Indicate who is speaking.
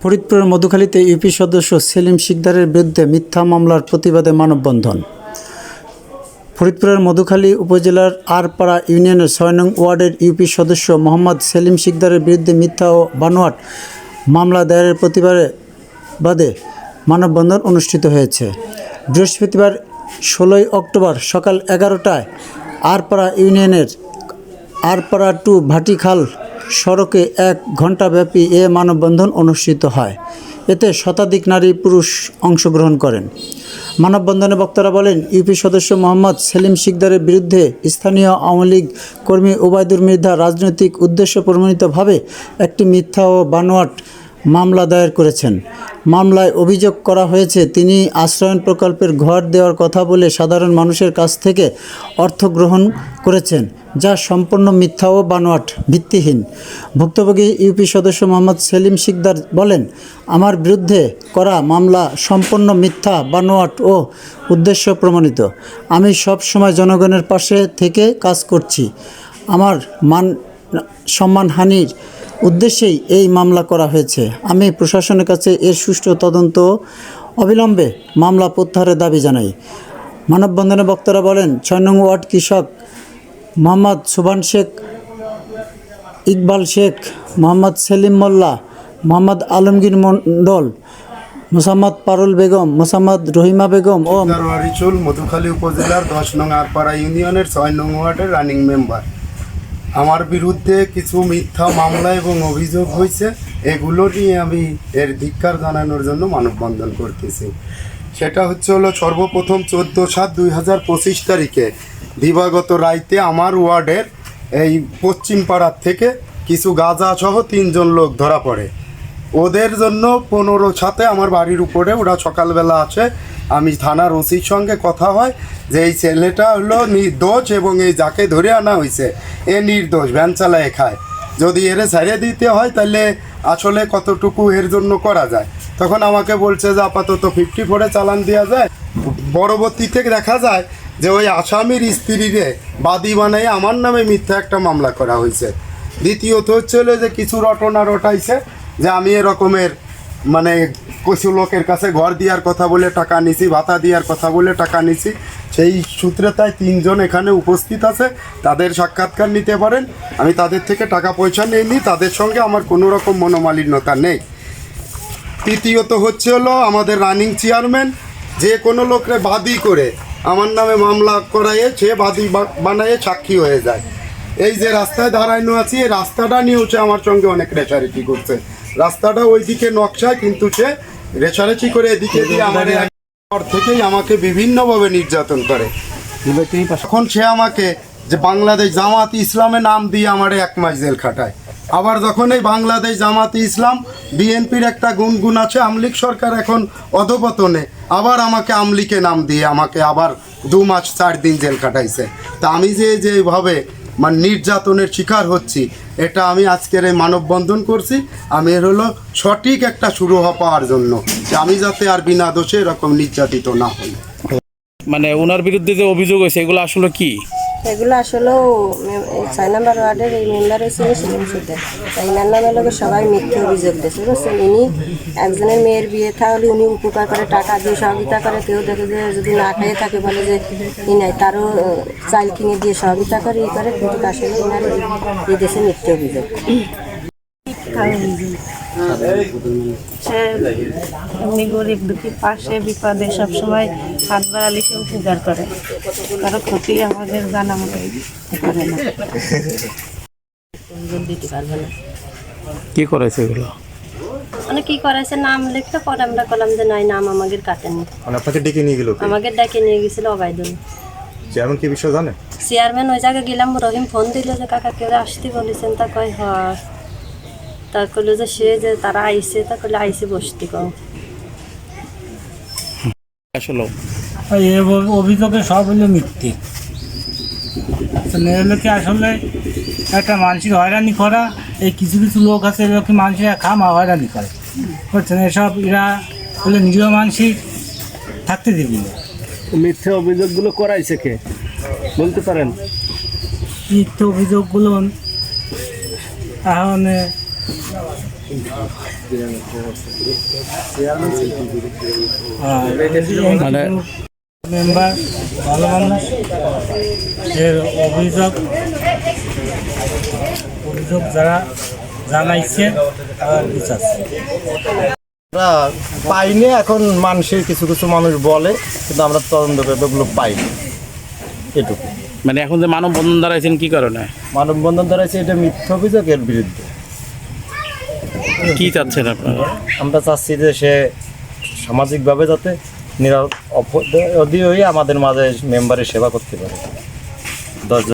Speaker 1: ফরিদপুরের মধুখালীতে ইউপি সদস্য সেলিম শিকদারের বিরুদ্ধে মিথ্যা মামলার প্রতিবাদে মানববন্ধন। ফরিদপুরের মধুখালী উপজেলার আরপাড়া ইউনিয়নের ছয় নং ওয়ার্ডের ইউপি সদস্য মোহাম্মদ সেলিম শিকদারের বিরুদ্ধে মিথ্যা ও বানোয়াট মামলা দায়েরের প্রতিবাদে বাদে মানববন্ধন অনুষ্ঠিত হয়েছে। বৃহস্পতিবার ষোলোই অক্টোবর সকাল এগারোটায় আরপাড়া ইউনিয়নের আরপাড়া টু ভাটিখাল সড়কে এক ঘণ্টাব্যাপী এ মানববন্ধন অনুষ্ঠিত হয়। এতে শতাধিক নারী, পুরুষ অংশগ্রহণ করেন। মানববন্ধনে বক্তারা বলেন, ইউপি সদস্য মোহাম্মদ সেলিম শিকদারের বিরুদ্ধে স্থানীয় আওয়ামী লীগ কর্মী ওবায়দুর মির্ধা রাজনৈতিক উদ্দেশ্য প্রমাণিতভাবে একটি মিথ্যা ও বানোয়াট মামলা দায়ের করেছেন। মামলায় অভিযোগ করা হয়েছে, তিনি আশ্রয়ন প্রকল্পের ঘর দেওয়ার কথা বলে সাধারণ মানুষের কাছ থেকে অর্থ গ্রহণ করেছেন, যা সম্পূর্ণ মিথ্যা ও বানোয়াট, ভিত্তিহীন। ভুক্তভোগী ইউপি সদস্য মোহাম্মদ সেলিম শিকদার বলেন, আমার বিরুদ্ধে করা মামলা সম্পূর্ণ মিথ্যা, বানোয়াট ও উদ্দেশ্য প্রমাণিত। আমি সব সময় জনগণের পাশে থেকে কাজ করছি। আমার মান, সম্মানহানির উদ্দেশ্যেই এই মামলা করা হয়েছে। আমি প্রশাসনের কাছে এর সুষ্ঠু তদন্ত অবিলম্বে মামলা প্রত্যাহারের দাবি জানাই। মানববন্ধনে বক্তারা বলেন, ছয় নং ওয়ার্ড কৃষক মোহাম্মদ সুবান শেখ, ইকবাল শেখ, মোহাম্মদ সেলিম মোল্লা, মোহাম্মদ আলমগীর মণ্ডল, মোসাম্মদ পারুল বেগম, মোসাম্মদ রহিমা বেগম ও
Speaker 2: মধুখালী উপজেলার দশ নং আরপাড়া ইউনিয়নের ছয় নং ওয়ার্ডের রানিং মেম্বার। আমার বিরুদ্ধে কিছু মিথ্যা মামলা এবং অভিযোগ হয়েছে, এগুলো নিয়ে আমি এর ধিক্কার জানানোর জন্য মানববন্ধন করতেছি। সেটা হচ্ছে হলো সর্বপ্রথম চোদ্দ সাত দুই হাজার পঁচিশ তারিখে দিবাগত রাইতে আমার ওয়ার্ডের এই পশ্চিম পাড়ার থেকে কিছু গাঁজা সহ তিনজন লোক ধরা পড়ে। ওদের জন্য পনেরো সাথে আমার বাড়ির উপরে, ওরা সকালবেলা আসে আমি থানার ওসির সঙ্গে কথা হয় যে এই ছেলেটা হলো নির্দোষ এবং এই যাকে ধরে আনা হয়েছে এ নির্দোষ, ভ্যান চালায় খায়। যদি এরে ছাড়িয়ে দিতে হয় তাহলে আসলে কতটুকু এর জন্য করা যায়? তখন আমাকে বলছে যে আপাতত ফিফটি ফোরে চালান দেওয়া যায়। পরবর্তীতে দেখা যায় যে ওই আসামির স্ত্রীরে বাদী বানাই আমার নামে মিথ্যা একটা মামলা করা হয়েছে দ্বিতীয়ত হচ্ছে যে কিছু রটনা রটাইছে যে আমি এরকমের মানে কিছু লোকের কাছে ঘর দেওয়ার কথা বলে টাকা নিছি, ভাতা দেওয়ার কথা বলে টাকা নিছি। সেই সূত্রে তাই তিনজন এখানে উপস্থিত আছে, তাদের সাক্ষাৎকার নিতে পারেন। আমি তাদের থেকে টাকা পয়সা নিইনি তাদের সঙ্গে আমার কোনো রকম মনোমালিন্যতা নেই। তৃতীয়ত হচ্ছে হলো আমাদের রানিং চেয়ারম্যান, যে কোনো লোকরে বাদী করে আমার নামে মামলা করাইয়ে সে বাদী বা- বানাইয়ে সাক্ষী হয়ে যায়। এই যে রাস্তায় দাঁড়ানো আছি, এই রাস্তাটা নিয়ে হচ্ছে আমার সঙ্গে অনেক রেচারেচি করছে। রাস্তাটা ওইদিকে নকশায় কিন্তু সে রেচারেচি করে এদিকে দিয়ে আমার এক পর থেকেই আমাকে বিভিন্নভাবে নির্যাতন করে। তখন সে আমাকে যে বাংলাদেশ জামাত ইসলামে নাম দিয়ে আমার এক মাস জেল খাটায়। আবার যখন এই বাংলাদেশ জামাত ইসলাম বিএনপির একটা গুনগুন আছে আমলিক সরকার এখন অধপতনে আবার আমাকে আমলিকে নাম দিয়ে আমাকে আবার দু মাস চার দিন জেল কাটাইছে তা আমি যে যেভাবে মানে নির্যাতনের শিকার হচ্ছি। এটা আমি আজকের এই মানববন্ধন করছি। আমি এর হলো সঠিক একটা শুরু পাওয়ার জন্য যে আমি যাতে আর বিনা দোষে এরকম নির্যাতিত না হই।
Speaker 3: মানে ওনার বিরুদ্ধে যে অভিযোগ হয়েছে, এগুলো আসলে কি?
Speaker 4: এগুলো আসলেও ছয় নম্বর ওয়ার্ডের এই মেম্বার হয়েছিল সেলিম সুদ্দের তাই ইনার লোকের সবাই মিথ্যে অভিযোগ দিয়েছে, বুঝছেন? ইনি একজনের মেয়ের বিয়ে তাহলে উনি উপকার করে, টাকা দিয়ে সহযোগিতা করে। কেউ দেখে যে যদি না খেয়ে থাকে, বলে যে ই নাই, তারও চাইল কিনে দিয়ে সহযোগিতা করে, ই করে। কিন্তু আসলে ইনার এই দেশে মিথ্যে অভিযোগ।
Speaker 5: সে এমনি গরিব দুঃখী পাশে বিপদে সবসময় হাত বাড়ালে সে উপকার করে। কারও ক্ষতি আমাদের জানা মতো করে না।
Speaker 3: কি করেছে এগুলো?
Speaker 4: মানে কি করাইছে নাম লিখতে পরে আমরা করলাম যে নাই নাম আমাদের কাটেনি।
Speaker 6: মানে আপনাকে ডেকে নিয়ে গেল
Speaker 4: আমাকে ডাকে নিয়ে গেছিল অবায়দুল
Speaker 6: চেয়ারম্যান কি বিষয় জানে?
Speaker 4: চেয়ারম্যান ওই জায়গায় গেলাম রহিম ফোন দিল যে কাকা কেউ আসতে বলেছেন? তা কয় হ তা কইলো যে সে যে তারা আইসে তা কইলে আইসে বসতে কও।
Speaker 3: আসলে
Speaker 7: অভিযোগে সব হলো মিথ্যে। তো হলো কি আসলে একটা মানসিক হয়রানি করা এই কিছু কিছু লোক আছে এগুলো মানুষের খামা হয়রানি করে। বুঝছেন? এসব এরা হলে নিরীহ মানসিক থাকতে দিবি
Speaker 8: মিথ্যে অভিযোগগুলো করাইছে কে? বলতে পারেন।
Speaker 7: মিথ্যে অভিযোগগুলো এখন
Speaker 3: মানে
Speaker 7: মেম্বার ভালো মানুষ এর অভিযোগ অভিযোগ যারা জানাইছে তারা বিচার
Speaker 6: আমরা পাইনি এখন মানুষের কিছু কিছু মানুষ বলে কিন্তু আমরা তদন্ত করে ওগুলো পাইনি। এটুকু।
Speaker 3: মানে এখন যে মানব বন্ধন দাঁড়াইছেন কি কারণে?
Speaker 6: মানববন্ধন দাঁড়াইছে এটা মিথ্যা অভিযোগের বিরুদ্ধে।
Speaker 3: কি চাচ্ছেন আপনারা?
Speaker 6: আমরা চাচ্ছি যে সে সামাজিকভাবে যাতে নিরাপদ আমাদের মাঝে মেম্বারের সেবা করতে পারে। দশজন